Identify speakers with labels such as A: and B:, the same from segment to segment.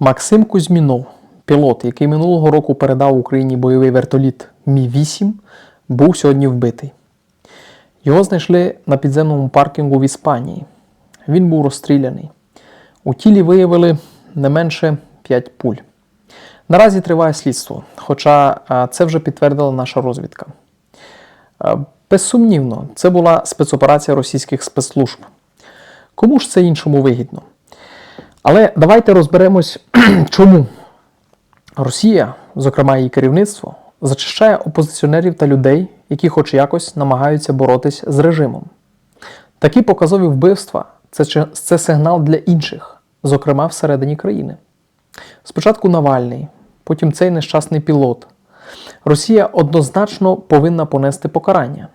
A: Максим Кузьмінов, пілот, який минулого року передав Україні бойовий вертоліт Мі-8, був сьогодні вбитий. Його знайшли на підземному паркінгу в Іспанії. Він був розстріляний. У тілі виявили не менше 5 пуль. Наразі триває слідство, хоча це вже підтвердила наша розвідка. Безсумнівно, це була спецоперація російських спецслужб. Кому ж це іншому вигідно? Але давайте розберемось, чому Росія, зокрема її керівництво, зачищає опозиціонерів та людей, які хоч якось намагаються боротись з режимом. Такі показові вбивства це, це сигнал для інших, зокрема всередині країни. Спочатку Навальний, потім цей нещасний пілот. Росія однозначно повинна понести покарання.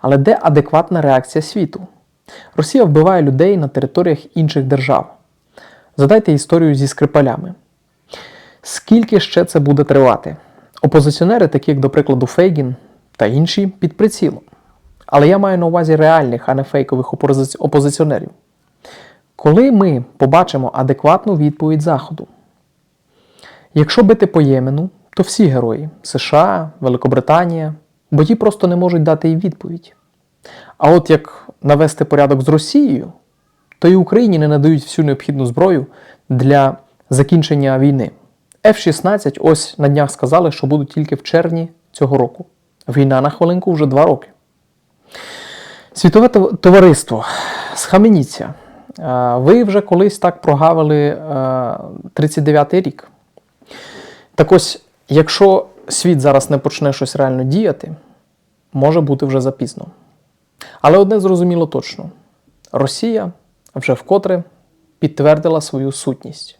A: Але де адекватна реакція світу? Росія вбиває людей на територіях інших держав. Задайте історію зі скрипалями. Скільки ще це буде тривати? Опозиціонери, такі як, до прикладу, Фейгін та інші, під прицілом. Але я маю на увазі реальних, а не фейкових опози- опозиціонерів. Коли ми побачимо адекватну відповідь Заходу? Якщо бити по Ємену, то всі герої США, Великобританія, бо ті просто не можуть дати їй відповідь. А от як навести порядок з Росією, то і Україні не надають всю необхідну зброю для закінчення війни. F-16 ось на днях сказали, що будуть тільки в червні цього року. Війна на хвилинку вже два роки. Світове товариство, схаменіться. Е, Ви вже колись так прогавили е, 39-й рік. Так ось, якщо світ зараз не почне щось реально діяти, може бути вже запізно. Але одне зрозуміло точно: Росія вже вкотре підтвердила свою сутність.